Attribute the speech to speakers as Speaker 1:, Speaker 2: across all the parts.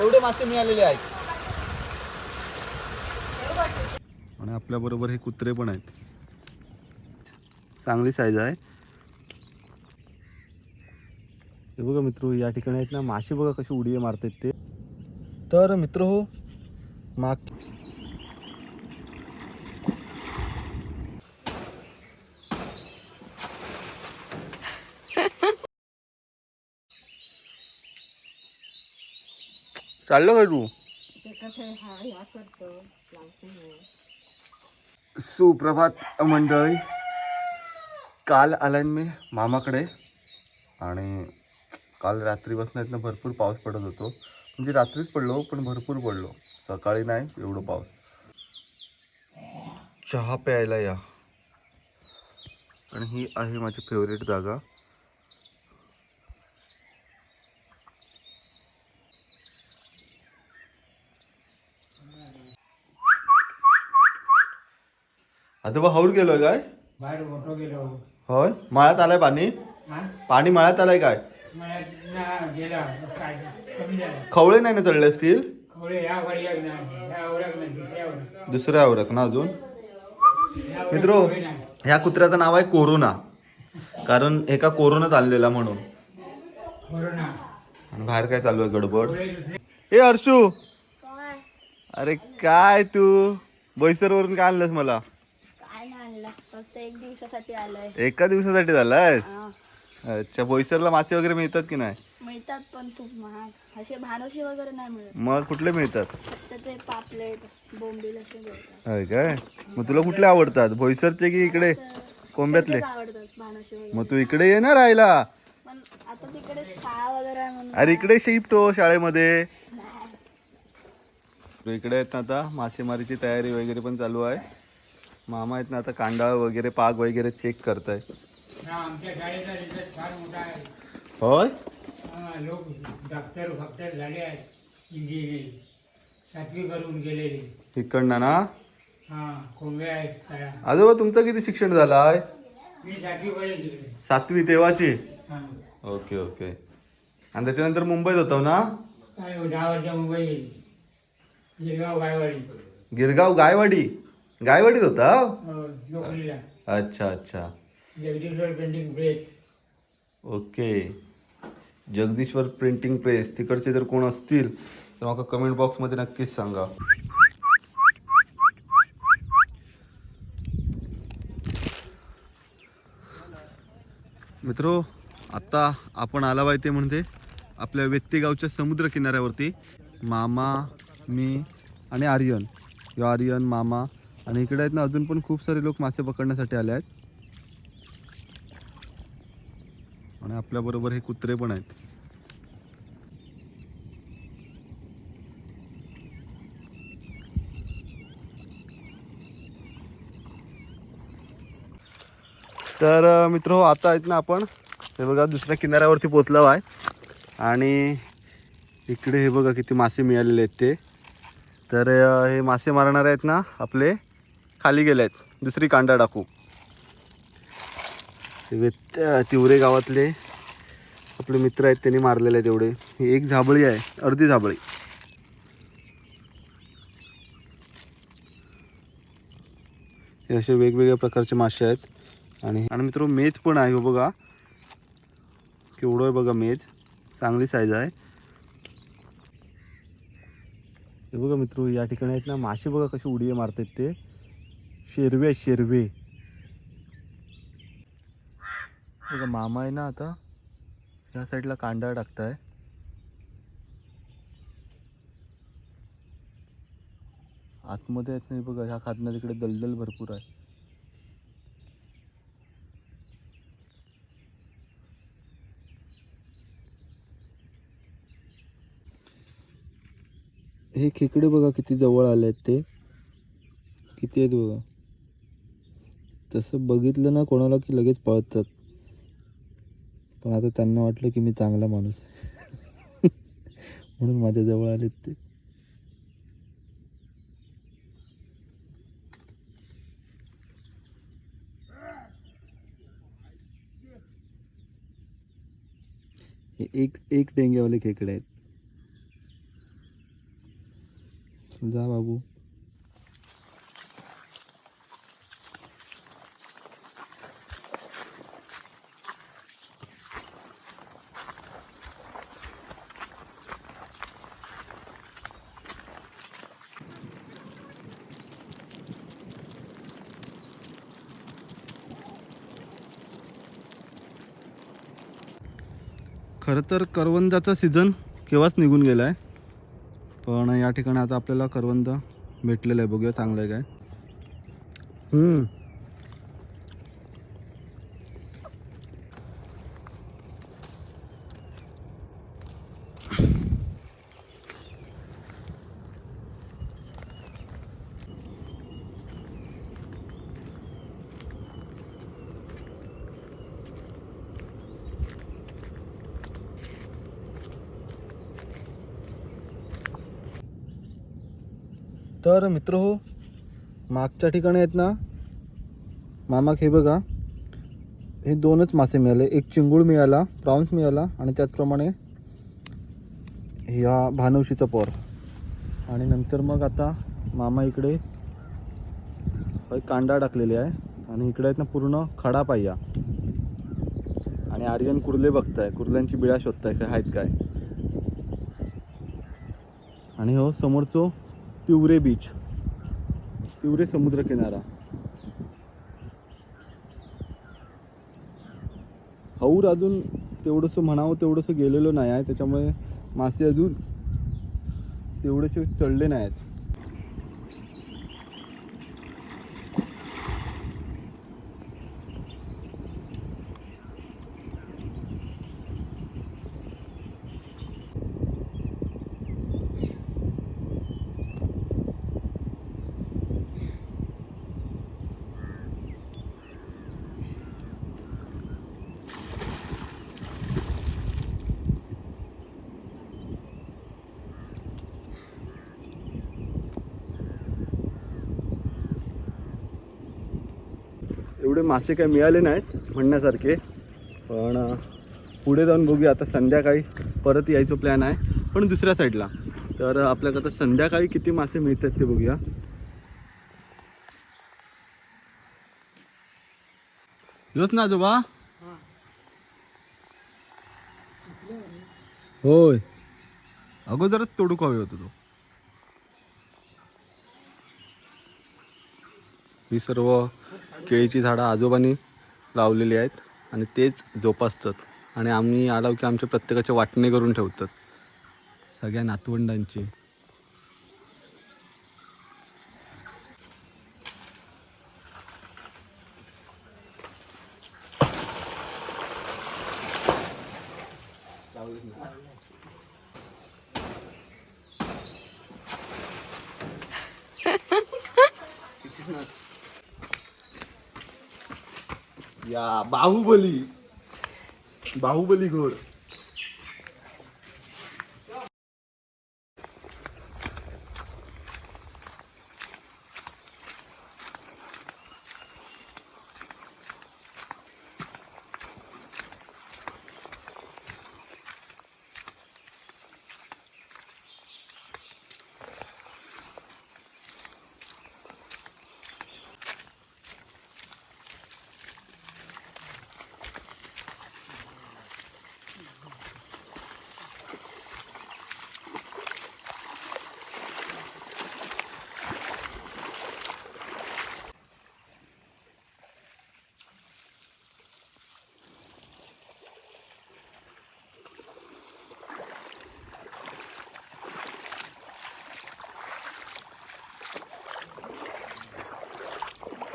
Speaker 1: एवढे मासे मिळालेले आहेत. आणि आपल्याबरोबर हे कुत्रे पण आहेत. चांगली साईज आहे. हे बघा मित्र या ठिकाणी आहेत ना मासे बघा कशी उडी मारतात ते. तर मित्र हो माग चाललं का तू? सुप्रभात मंडळी. काल आलाय मी मामाकडे आणि काल रात्रीपासून इथनं भरपूर पाऊस पडत होतो. म्हणजे रात्रीच पडलो पण भरपूर पडलो. सकाळी नाही एवढं पाऊस. चहा प्यायला या. आणि ही आहे माझी फेवरेट जागा. आजोबा हाऊर गेलोय काय?
Speaker 2: बाहेर मोठं गेलो.
Speaker 1: होय? माळ्यात आलाय पाणी?
Speaker 2: हा?
Speaker 1: पाणी माळ्यात आलाय काय?
Speaker 2: मला ना गेला. काय कमी झाला.
Speaker 1: खवळे नाही ना चढले असतील
Speaker 2: खवळे या वड्याक नाही. ह्या वड्याक नाही. दुसऱ्या वड्याक
Speaker 1: दुसऱ्या आवरक ना अजून?
Speaker 2: वड्याक
Speaker 1: मित्रो
Speaker 2: खवळे नाही.
Speaker 1: ह्या कुत्र्याचं नाव आहे कोरोना. कारण एका कोरोनात आणलेला म्हणून.
Speaker 2: कोरोना.
Speaker 1: आणि बाहेर काय चालू आहे गडबड?
Speaker 2: खवळे दुसरे
Speaker 1: ए हर्षू! अरे काय तू? बोईसर वरून काय आणलंस मला?
Speaker 3: फक्त एक दिवसासाठी आलंय.
Speaker 1: एका दिवसासाठी झालाय. अच्छा बोईसरला मासे वगैरे मिळतात की नाही?
Speaker 3: मिळतात पण खूप महाग. असे भानोशी वगैरे नाही मिळत.
Speaker 1: मग कुठले मिळतात?
Speaker 3: फक्त ते पापलेट बोंबील असे मिळतात.
Speaker 1: होय काय? मग तुला कुठले आवडतात? बोईसरचे की इकडे कोंब्यातले?
Speaker 3: तेच आवडतात भानोशी वगैरे.
Speaker 1: मग तू इकडे ये ना राहायला.
Speaker 3: पण आता तिकडे शाळा वगैरे आहे म्हणून
Speaker 1: अरे इकडे शिफ्ट हो शाळेमध्ये. इकडे आहेत ना आता मासेमारीची तयारी वगैरे पण चालू आहे. मामा आहेत ना आता कांडाळ वगैरे पाग वगैरे चेक करताय.
Speaker 2: हा, आमच्या शाळेचा रिझल्ट फार मोठा आहे.
Speaker 1: होय?
Speaker 2: हा, लोक डॉक्टर फक्टर झाले आहेत इंजिनिअरिंग सातवी करून गेलेले.
Speaker 1: इकडनं ना?
Speaker 2: हा कोंबे आहेत तया
Speaker 1: आजोबा तुमचं किती शिक्षण झालं आहे
Speaker 2: मी सातवी पर्यंत गेले.
Speaker 1: सातवी तेव्हाची?
Speaker 2: हा.
Speaker 1: Okay okay. आणि त्याच्यानंतर मुंबईत होतो ना?
Speaker 2: काय हो, दहा वर्ष मुंबई गेली. गिरगाव गायवाडी.
Speaker 1: गिरगाव गायवाडी? गायवाडीत होता?
Speaker 2: हो,
Speaker 1: अच्छा अच्छा.
Speaker 2: Press
Speaker 1: okay. Jagdishwar printing press तिकडचे जर कोण असतील तर मला कमेंट बॉक्समध्ये नक्कीच सांगा. मित्रो आत्ता आपण आला पाहिजे ते म्हणजे आपल्या व्यक्तिगावच्या समुद्र किनाऱ्यावरती मामा मी आणि आर्यन. यो आर्यन मामा आणि इकडे आहेत ना अजून पण खूप सारे लोक मासे पकडण्यासाठी आले आहेत. आणि आपल्याबरोबर हे कुत्रे पण आहेत. तर मित्र हो, आता आहेत ना आपण. हे बघा दुसऱ्या किनाऱ्यावरती पोचलो आहे. आणि इकडे हे बघा किती मासे मिळालेले आहेत ते. तर हे मासे मारणारे आहेत ना आपले. खाली गेले आहेत दुसरी कांडा टाकू. तिवरे गावातले आपले मित्र आहेत त्यांनी मारलेले आहेत एवढे. ही एक झाबळी आहे अर्धी झाबळी. हे असे वेगवेगळ्या प्रकारचे मासे आहेत. आणि आणि मित्र मेज पण आहे हो बघा. केवढं आहे बघा मेज चांगली साईज आहे. हे बघा मित्र या ठिकाणी आहेत ना मासे बघा कशी उडी मारतात ते. शेरवे शेरवे. बघा मामा आहे ना आता. ह्या साईडला कांदा टाकताय. आतमध्ये येत नाही बघा ह्या खादना तिकडे दलदल भरपूर आहे. हे खेकडे बघा किती जवळ आले आहेत ते. किती आहेत बघा. तसं बघितलं ना कोणाला की लगेच पळतात. पण आता त्यांना वाटलं की मी चांगला माणूस आहे. म्हणून माझ्याजवळ आलेत ते. एक एक डेंग्यावाले खेकडे आहेत. जा बाबू. खरं तर करवंदाचा सीझन केव्हाच निघून गेला आहे पण या ठिकाणी आता आपल्याला करवंद भेटलेलं आहे. बघूया चांगलं आहे काय. तर मित्र हो मागच्या ठिकाणी आहेत ना मामाक हे बघा. हे दोनच मासे मिळाले. एक चिंगूळ मिळाला प्राऊन्स मिळाला आणि त्याचप्रमाणे ह्या भानवशीचा पोर. आणि नंतर मग आता मामा इकडे कांडा टाकलेले टाकलेली आहे. आणि इकडे आहेत ना पूर्ण खडा पाहिया आणि आर्यन कुर्ले बघताय. कुर्ल्यांची बिळा शोधताय. काय आहेत काय? आणि हो समोरचो तिवरे बीच तिवरे समुद्र किनारा. हौर अजून तेवढंसं म्हणावं तेवढंसं गेलेलो नाही आहे त्याच्यामुळे मासे अजून तेवढेसे चढले नाही आहेत एवढे मासे काही मिळाले नाहीत म्हणण्यासारखे. पण पुढे जाऊन बघूया. आता संध्याकाळी परत यायचं प्लॅन आहे. पण दुसऱ्या साईडला तर अं, आपल्याला आता संध्याकाळी किती मासे मिळतात ते बघूया. योच ना आजोबा? होय. अगोदरच तोडू हवे होतो तो. ही सर्व केळीची झाडं आजोबांनी लावलेली आहेत आणि तेच जोपासतात. आणि आम्ही आलो की आमच्या प्रत्येकाचे वाटणे करून ठेवतात. सगळ्या नातवंडांची. या बाहुबली बाहुबली घोड.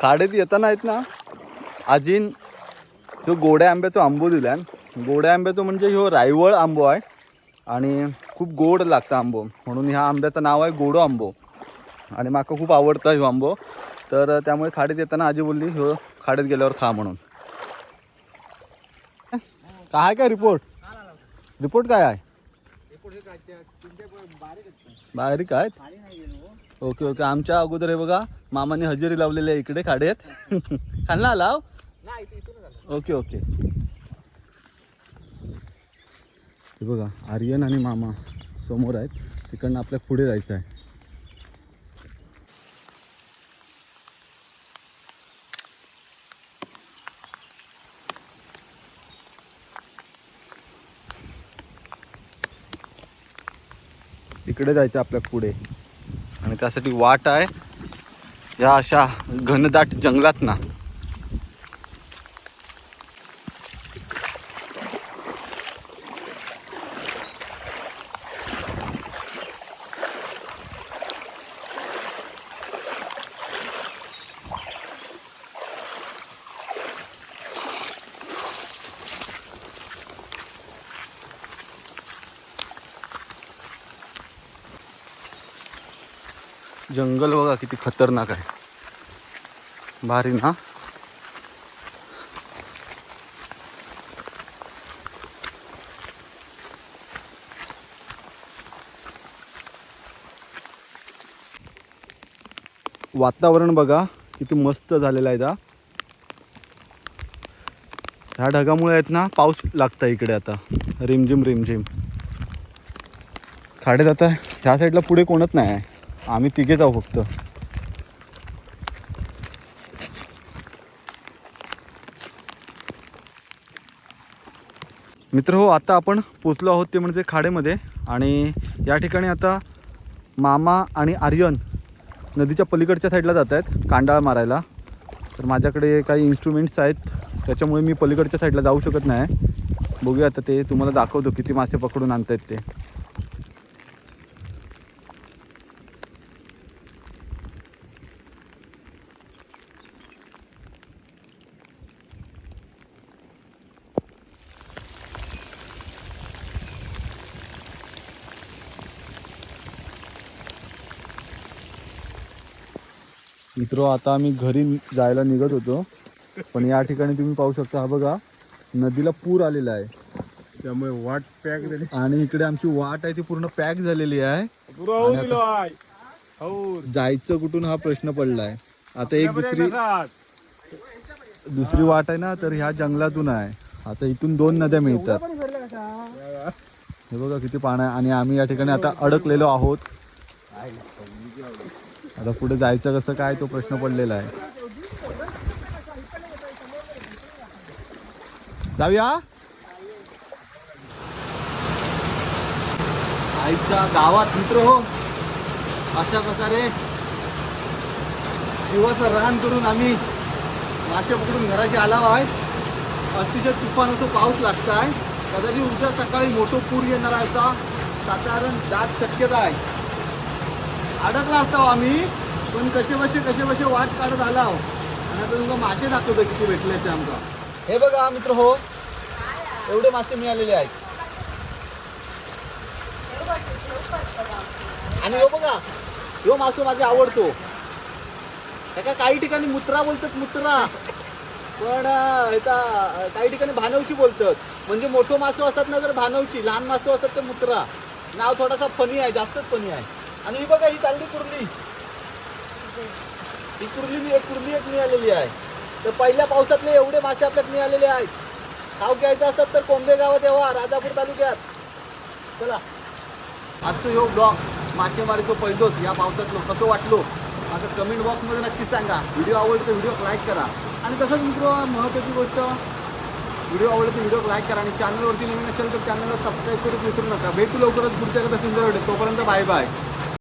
Speaker 1: काढेत येताना आहेत ना? आजीन ह्यो गोड्या आंब्याचो आंबो दिल्यान गोड्या आंब्याचो म्हणजे ह्यो रायवळ आंबो आहे. आणि खूप गोड लागतं आंबो. म्हणून ह्या आंब्याचं नाव आहे गोडो आंबो. आणि माका खूप आवडतं ह्यो आंबो. तर त्यामुळे खाडीत येताना आजी बोलली ह्यो खाडीत गेल्यावर खा म्हणून. काय काय रिपोर्ट? रिपोर्ट काय आहे? बारीक आहेत ओके ओके. आमच्या अगोदर आहे बघा मामाने हजेरी लावलेली आहे इकडे खाडेत. खाल्ला आला. Okay okay. हे बघा आर्यन आणि मामा समोर आहेत. तिकडनं आपल्या पुढे जायचं आहे. इकडे जायचं आपल्या पुढे. त्यासाठी वाट आहे. या अशा घनदाट जंगलात ना जंगल बघा किती खतरनाक आहे. भारी ना? वातावरण बघा किती मस्त झालेलं आहे ह्या ढगामुळे आहेत ना पाऊस लागता इकडे आता. रिमझिम रिमझिम. खाडे जाता ह्या साईडला पुढे कोणत नाही आहे. आम्ही तिघे जाऊ फक्त. मित्र हो आता आपण पोचलो आहोत ते म्हणजे खाडेमध्ये आणि या ठिकाणी आता मामा आणि आर्यन नदीच्या पलीकडच्या साईडला जात आहेत कांडाळ मारायला. तर माझ्याकडे काही इन्स्ट्रुमेंट्स आहेत त्याच्यामुळे मी पलीकडच्या साईडला जाऊ शकत नाही. बघूया आता ते तुम्हाला दाखवतो किती मासे पकडून आणतायत ते. मित्र आता आम्ही घरी जायला निघत होतो. पण या ठिकाणी तुम्ही पाहू शकता हा बघा नदीला पूर आलेला आहे.
Speaker 4: त्यामुळे वाट पॅक झाली.
Speaker 1: आणि इकडे आमची वाट आहे ती पूर्ण पॅक झालेली आहे. जायचं कुठून हा प्रश्न पडलाय. आता एक दुसरी दुसरी वाट आहे ना तर ह्या जंगलातून आहे. आता इथून दोन नद्या मिळतात. हे बघा किती पाणी आहे. आणि आम्ही या ठिकाणी आता अडकलेलो आहोत. आता पुढे जायचं कसं काय तो प्रश्न पडलेला आहे. जाऊया? आईच्या गावात मित्र हो. अशा प्रकारे जीवाचं रान करून आम्ही मासे पकडून घराशी आला आहे. अतिशय तुफान असं पाऊस लागत आहे कदाचित उद्या सकाळी मोठं पूर येणार आहे का साधारण दाट शक्यता आहे. अडकला असतो आम्ही पण कसे बसे कसे बसे वाट काढत आला आहो. आणि आता तुमका मासे दाखवतो किती भेटले ते आमका हे बघा मित्र हो एवढे मासे मिळालेले आहेत. आणि हो बघा ह्यो मासो माझा आवडतो. त्याका काही ठिकाणी मुत्रा बोलतात मुत्रा. पण ह्याचा काही ठिकाणी भानवशी बोलतात. म्हणजे मोठं मासो असतात ना तर भानवशी लहान मासो असतात ते मुत्रा. नाव थोडासा फनी आहे जास्तच फनी आहे. आणि ही बघा ही चालली कुर्ली. ही कुर्ली मी एक कुर्ली एक मिळालेली आहे. तर पहिल्या पावसातले एवढे मासे आपल्यात मिळालेले आहेत. खाऊ घ्यायचं असतात तर कोंबे गावात येवा राजापूर तालुक्यात. चला. आजचं ह्यो ब्लॉग मासेमारीचं पहिलोच या पावसातलं कसं वाटलो? माझं कमेंट बॉक्समध्ये नक्की सांगा. व्हिडिओ आवडला तर व्हिडिओ लाईक करा. आणि तसंच मित्र महत्त्वाची गोष्ट व्हिडिओ आवडला तर व्हिडिओ लाईक करा. आणि चॅनलवरती नवीन असेल तर चॅनलला सबस्क्राईब करून विसरू नका. भेटू लवकरच पुढच्या कदा सुंदर वाटेल तोपर्यंत बाय बाय